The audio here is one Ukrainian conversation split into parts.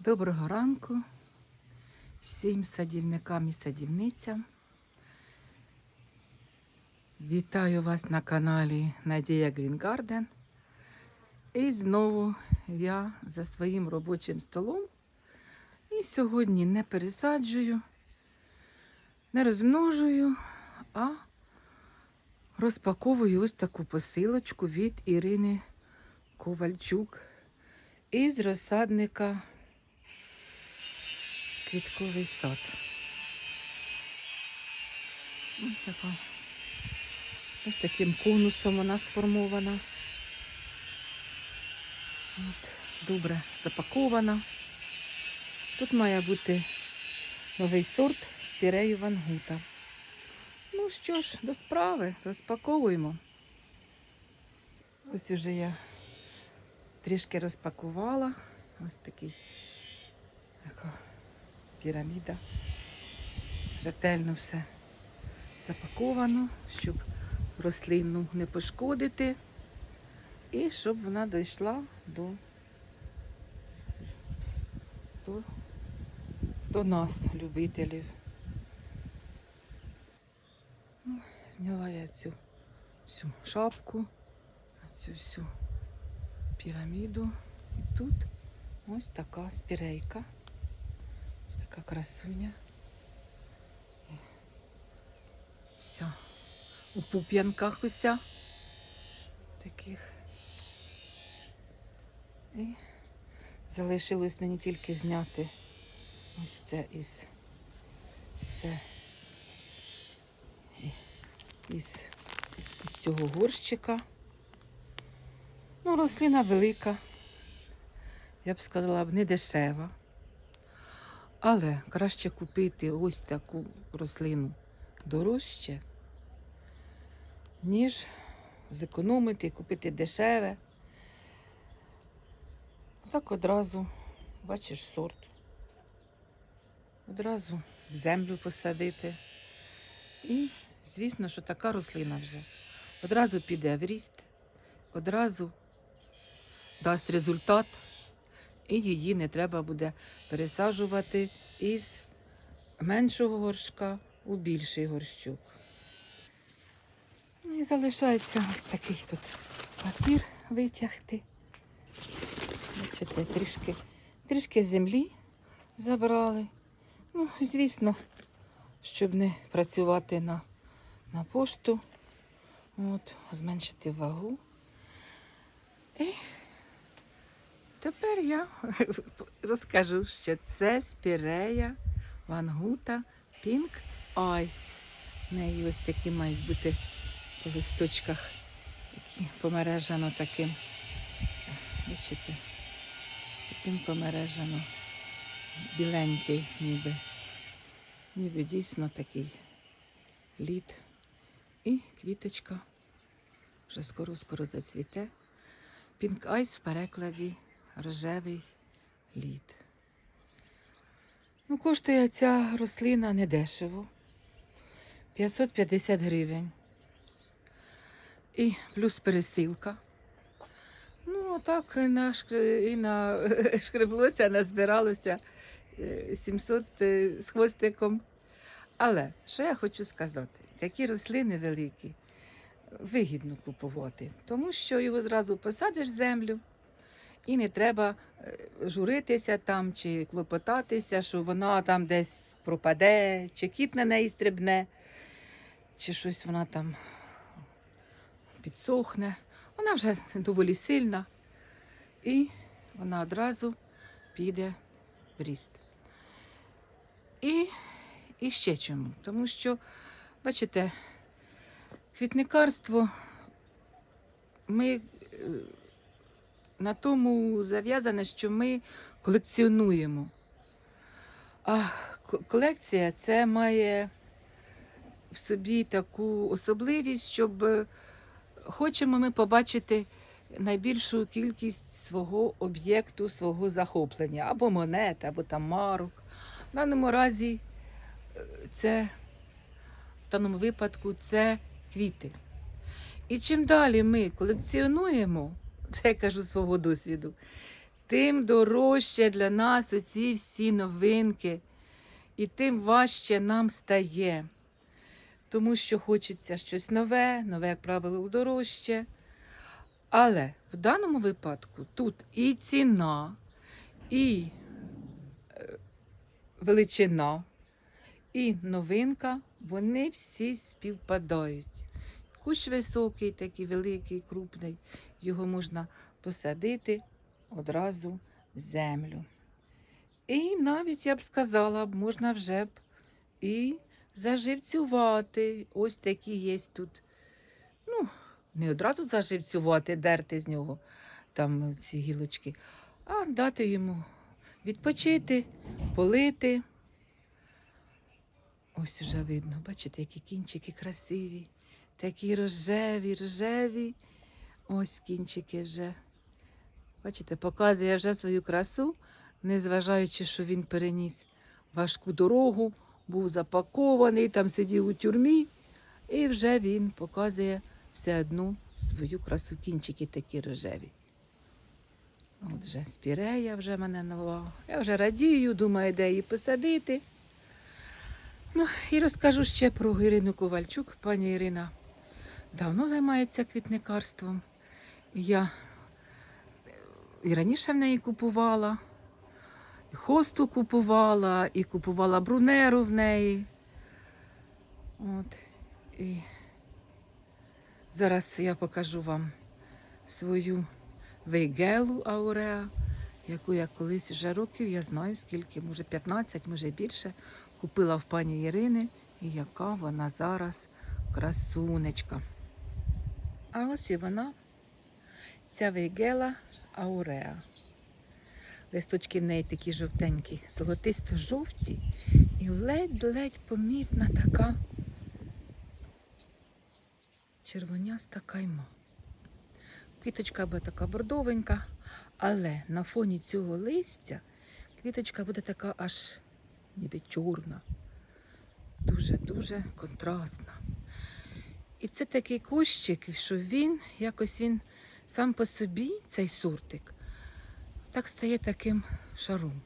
Доброго ранку всім садівникам і садівницям. Вітаю вас на каналі Надія Грінгарден. І знову я за своїм робочим столом. І сьогодні не пересаджую, не розмножую, а розпаковую ось таку посилочку від Ірини Ковальчук із розсадника квітковий сад. Ось така. Ось таким конусом вона сформована. От, добре запакована. Тут має бути новий сорт спірею вангута. Ну що ж, до справи, розпаковуємо. Ось уже я трішки розпакувала. Ось такий така піраміда. Ретельно все запаковано, щоб рослину не пошкодити. І щоб вона дійшла до, до, до нас, любителів. Ну, зняла я цю всю шапку, цю всю піраміду. І тут ось така спірейка. Така красуня. І Вся у пуп'янках уся. Таких. І залишилось мені тільки зняти ось це із це із, із цього горщика. Ну, рослина велика. Я б сказала не дешева. Але краще купити ось таку рослину дорожче, ніж зекономити і купити дешеве. Так одразу, бачиш, сорт. Одразу в землю посадити. І, звісно, що така рослина вже одразу піде в ріст, одразу дасть результат, і її не треба буде пересаджувати із меншого горшка у більший горщук. Ну і залишається ось такий тут папір витягти. Бачите, трішки, трішки землі забрали. Ну, звісно, щоб не працювати на, на пошту. От, зменшити вагу. Тепер я розкажу, що це спірея вангута Pink Ice. В неї ось такі мають бути по листочках, такі помережано таким. Бачите, таким помережано. Біленький ніби. Ніби дійсно такий лід. І квіточка вже скоро-скоро зацвіте. Pink Ice в перекладі рожевий лід. Ну, коштує ця рослина недешево. 550 гривень. І плюс пересилка. Ну, а так і на, і на шкреблося, назбиралося е, 700 е, з хвостиком. Але що я хочу сказати, такі рослини великі вигідно купувати, тому що його зразу посадиш в землю і не треба е, журитися там чи клопотатися, що вона там десь пропаде, чи кіт на неї стрибне, чи щось вона там підсохне. Вона вже доволі сильна, і вона одразу піде в ріст. І, і ще чому? Тому що, бачите, квітникарство ми е, на тому зав'язане, що ми колекціонуємо. А колекція це має в собі таку особливість, щоб е, хочемо ми побачити найбільшу кількість свого об'єкту, свого захоплення, або монет, або там марок. В даному разі е, це в даному випадку це квіти. І чим далі ми колекціонуємо, це я кажу свого досвіду, тим дорожче для нас оці всі новинки, і тим важче нам стає. Тому що хочеться щось нове, нове, як правило, дорожче. Але в даному випадку тут і ціна, і е, величина, і новинка, вони всі співпадають. Кущ високий, такий великий, крупний, його можна посадити одразу в землю. І навіть я б сказала, можна вже б і заживцювати. Ось такі є тут. Ну, не одразу заживцювати, дерти з нього там ці гілочки, а дати йому відпочити, полити. Ось вже видно, бачите, які кінчики красиві, такі рожеві, рожеві. Ось кінчики вже. Бачите, показує вже свою красу, незважаючи, що він переніс важку дорогу, був запакований, там сидів у тюрмі, і вже він показує все одну свою красу. Кінчики такі рожеві. От вже спірея вже мене нова. Я вже радію, думаю, де її посадити. Ну, і розкажу ще про Ірину Ковальчук. Пані Ірина давно займається квітникарством. Я і раніше в неї купувала, і хосту купувала, і купувала брунеру в неї. От. І зараз я покажу вам свою вейгелу ауреа, яку я колись вже років, я знаю скільки, може 15, може більше, купила в пані Ірини, і яка вона зараз красунечка. А ось і вона, ця вейгела ауреа. Листочки в неї такі жовтенькі, золотисто-жовті і ледь-ледь помітна така червоняста кайма. Квіточка буде така бордовенька, але на фоні цього листя квіточка буде така аж ніби чорна, дуже-дуже контрастна. І це такий кущик, що він якось він сам по собі, цей сортик, так стає таким шаром.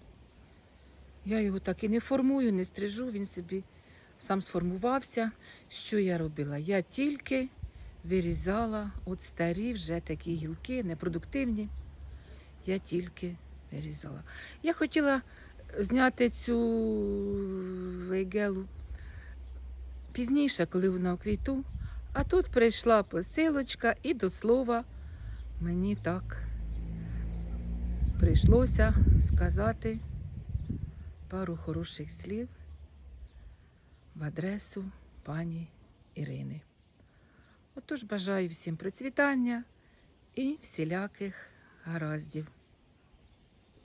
Я його так і не формую, не стрижу, він собі сам сформувався. Що я робила? Я тільки вирізала от старі вже такі гілки, непродуктивні. Я тільки вирізала. Я хотіла зняти цю вейгелу пізніше, коли вона у квіту. А тут прийшла посилочка і до слова мені так прийшлося сказати пару хороших слів в адресу пані Ірини. Отож бажаю всім процвітання і всіляких гараздів.